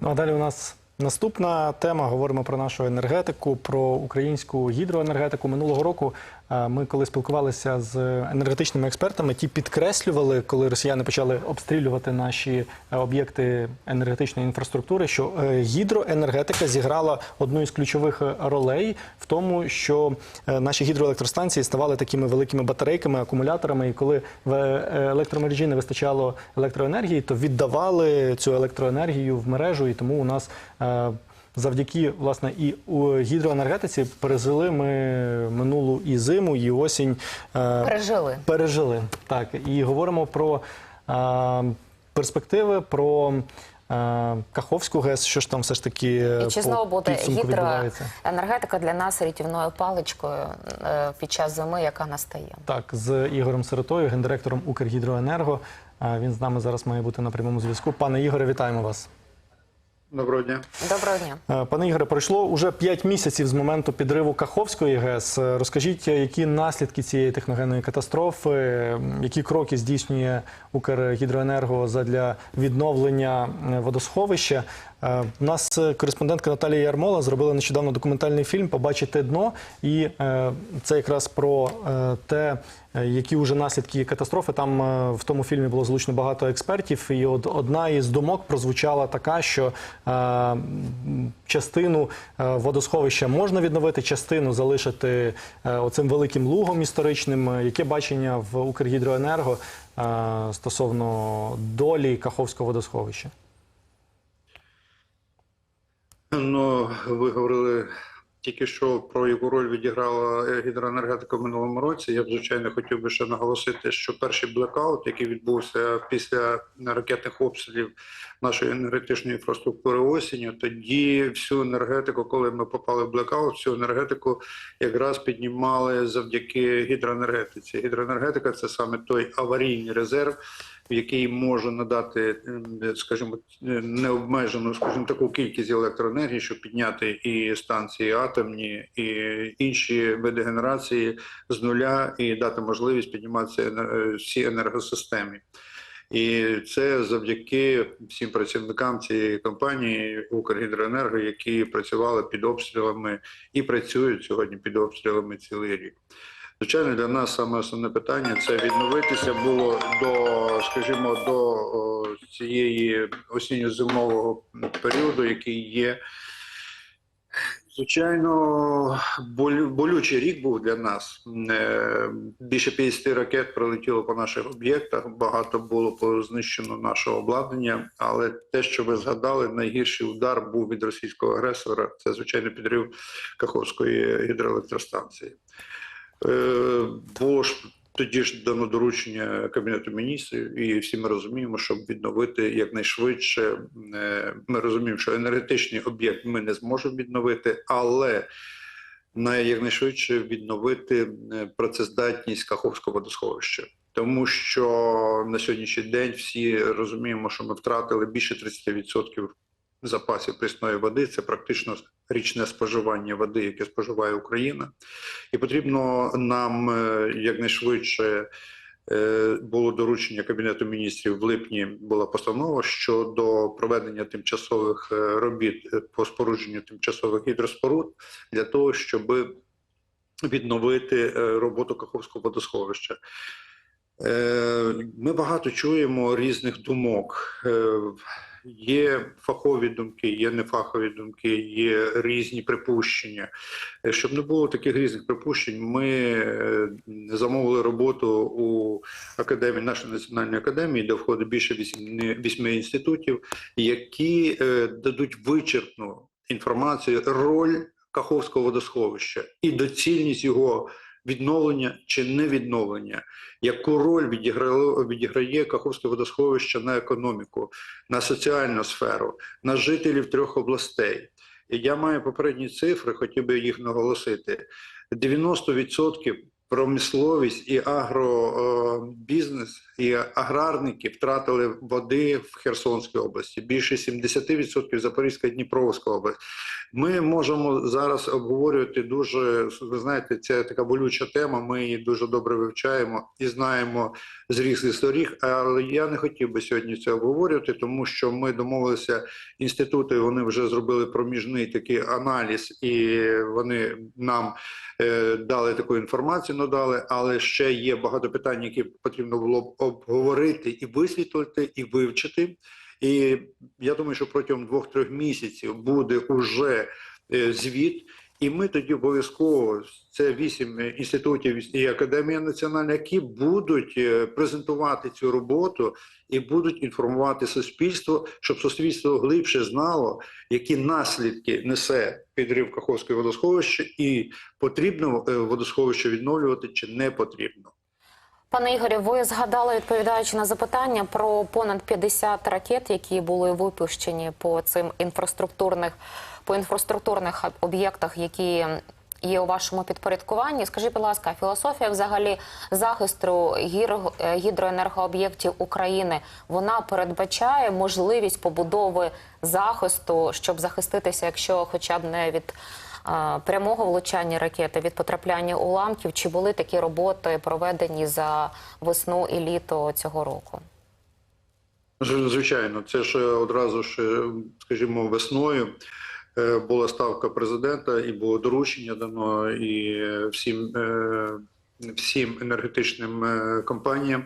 Ну а далі у нас наступна тема. Говоримо про нашу енергетику, про українську гідроенергетику. Минулого року ми, коли спілкувалися з енергетичними експертами, ті підкреслювали, коли росіяни почали обстрілювати наші е, об'єкти енергетичної інфраструктури, що е, гідроенергетика зіграла одну із ключових е, ролей в тому, що наші гідроелектростанції ставали такими великими батарейками, акумуляторами. І коли в електромережі не вистачало електроенергії, то віддавали цю електроенергію в мережу, і тому у нас. Завдяки власне і у гідроенергетиці пережили ми минулу і зиму, і осінь. е, Пережили. Пережили так. І говоримо про е, перспективи, про е, Каховську ГЕС, що ж там все ж таки І чи знову буде гідроенергетика для нас рятівною паличкою під час зими, яка настає? Так, з Ігорем Сиротою, гендиректором Укргідроенерго. Він з нами зараз має бути на прямому зв'язку. Пане Ігоре, вітаємо вас. Доброго дня. Доброго дня. Е, Пане Ігоре, пройшло уже 5 місяців з моменту підриву Каховської ГЕС. Е, Розкажіть, е, які наслідки цієї техногенної катастрофи, які кроки здійснює Укргідроенерго задля відновлення водосховища? Е, У нас е, кореспондентка Наталія Ярмола зробила нещодавно документальний фільм Побачити дно, і е, це якраз про е, те, е, які вже наслідки катастрофи. Там е, в тому фільмі було залучено багато експертів, і одна із думок прозвучала така, що е, частину е, водосховища можна відновити, частину залишити е, оцим великим лугом історичним. Е, Яке бачення в Укргідроенерго е, стосовно долі Каховського водосховища? Ну, ви говорили тільки що про яку роль відіграла гідроенергетика в минулому році. Я б звичайно хотів би ще наголосити, що перший блекаут, який відбувся після ракетних обстрілів нашої енергетичної інфраструктури осінню, тоді всю енергетику, коли ми попали в блекаут, всю енергетику якраз піднімали завдяки гідроенергетиці. Гідроенергетика це саме той аварійний резерв. Який може надати, ем, скажімо, необмежену, скажімо, таку кількість електроенергії, щоб підняти і станції атомні, і інші види генерації з нуля, і дати можливість підніматися енер- всій енергосистемі. І це завдяки всім працівникам цієї компанії Укргідроенерго, які працювали під обстрілами і працюють сьогодні під обстрілами цілий рік. Звичайно, для нас саме основне питання це відновитися було до, скажімо, до цієї осінньо-зимового періоду, який є. Звичайно, болю- болючий рік був для нас. Е, Більше 50 ракет прилетіло по наших об'єктах. Багато було знищено нашого обладнання. Але те, що ви згадали, найгірший удар був від російського агресора. Це звичайно підрив Каховської гідроелектростанції. Е, Було ж тоді ж дано доручення Кабінету міністрів, і всі ми розуміємо, щоб відновити якнайшвидше. е, Ми розуміємо, що енергетичний об'єкт ми не зможемо відновити, але на якнайшвидше відновити е, працездатність Каховського водосховища. Тому що на сьогоднішній день всі розуміємо, що ми втратили більше 30% запасів прісної води. Це практично річне споживання води, яке споживає Україна. І потрібно нам е, якнайшвидше е, було доручення Кабінету міністрів в липні була постанова щодо проведення тимчасових е, робіт по спорудженню тимчасових гідроспоруд для того, щоб відновити роботу Каховського водосховища. Ми багато чуємо різних думок. Є фахові думки, є нефахові думки, є різні припущення. Е, Щоб не було таких різних припущень, ми е, замовили роботу у академії, нашої національної академії, де входить більше вісьми інститутів, які е, дадуть вичерпну інформацію, роль Каховського водосховища і доцільність його відновлення чи невідновлення, яку роль відіграло відіграє Каховське водосховище на економіку, на соціальну сферу, на жителів трьох областей. Я маю попередні цифри, хотів би їх наголосити: 90% промисловість і агробізнес, і аграрники втратили води в Херсонській області, більше 70% Запорізька і Дніпровська область. Ми можемо зараз обговорювати дуже, ви знаєте, це така болюча тема. Ми її дуже добре вивчаємо і знаємо зріг зі сторіг. Але я не хотів би сьогодні це обговорювати, тому що ми домовилися інститути. Вони вже зробили проміжний такий аналіз, і вони нам е, дали таку інформацію, надали. Але ще є багато питань, які потрібно було б обговорити і висвітлити, і вивчити. І я думаю, що протягом двох-трьох місяців буде уже е, звіт. І ми тоді обов'язково це вісім інститутів і академія національна, які будуть е, презентувати цю роботу і будуть інформувати суспільство, щоб суспільство глибше знало, які наслідки несе підрив Каховського водосховища, і потрібно е, водосховище відновлювати чи не потрібно. Пане Ігорі, ви згадали, відповідаючи на запитання про понад 50 ракет, які були випущені по цим інфраструктурних по інфраструктурних об'єктах, які є у вашому підпорядкуванні. Скажіть, будь ласка, філософія взагалі захисту гір- гідроенергооб'єктів України вона передбачає можливість побудови захисту, щоб захиститися, якщо хоча б не від прямого влучання ракети від потрапляння уламків. Чи були такі роботи проведені за весну і літо цього року? Звичайно, це ж одразу ж, е, скажімо, весною е, була ставка президента і було доручення дано і всім, е, всім енергетичним компаніям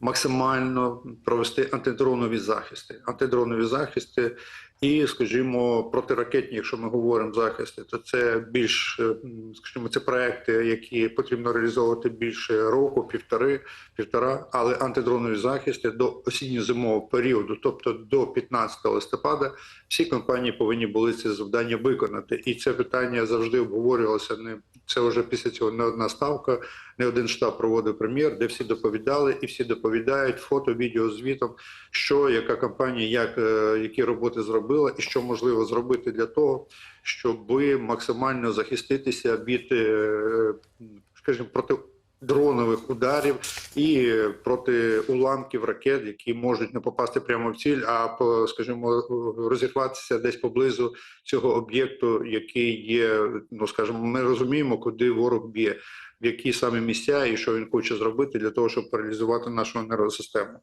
максимально провести антидронові захисти. Антидронові захисти і, скажімо, протиракетні, якщо ми говоримо захисти, то це більш, е, скажімо, це проекти, які потрібно реалізовувати більше року, півтори, півтора, але антидронові захисти до осінньо-зимового періоду, тобто до 15 листопада, всі компанії повинні були це завдання виконати. І це питання завжди обговорювалося. Не це вже після цього не одна ставка, не один штаб проводив прем'єр, де всі доповідали, і всі доповідають фото, відео звітом, що яка компанія, як е, які роботи зробила, і що можливо зробити для того, щоб максимально захиститися від, е, скажімо, проти. Дронових ударів і проти уламків ракет, які можуть не попасти прямо в ціль, а скажімо, розірватися десь поблизу цього об'єкту, який є. Ну скажімо, ми розуміємо, куди ворог б'є, в які саме місця і що він хоче зробити для того, щоб паралізувати нашу енергосистему.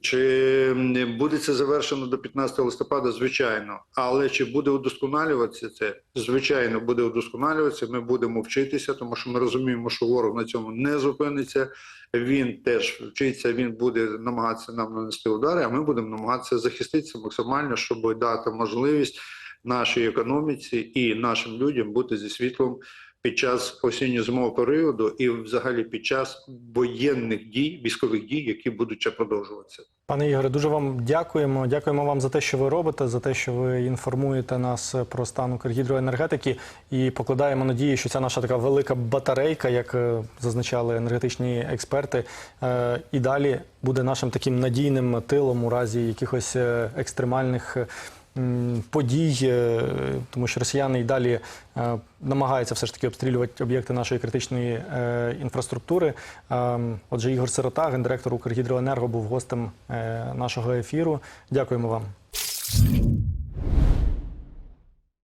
Чи буде це завершено до 15 листопада? Звичайно, але чи буде удосконалюватися це? Звичайно, буде удосконалюватися. Ми будемо вчитися, тому що ми розуміємо, що ворог на цьому не зупиниться. Він теж вчиться, він буде намагатися нам нанести удари. А ми будемо намагатися захиститися максимально, щоб дати можливість нашій економіці і нашим людям бути зі світлом під час осінньо-зимового періоду і взагалі під час воєнних дій, військових дій, які будуть ще продовжуватися. Пане Ігоре, дуже вам дякуємо. Дякуємо вам за те, що ви робите, за те, що ви інформуєте нас про стан Укргідроенергетики, і покладаємо надію, що ця наша така велика батарейка, як е, зазначали енергетичні експерти, е, і далі буде нашим таким надійним тилом у разі якихось е, екстремальних. Подій, е, тому що росіяни і далі е, намагаються все ж таки обстрілювати об'єкти нашої критичної е, інфраструктури. Отже, Ігор Сирота, гендиректор Укргідроенерго, був гостем нашого ефіру. Дякуємо вам.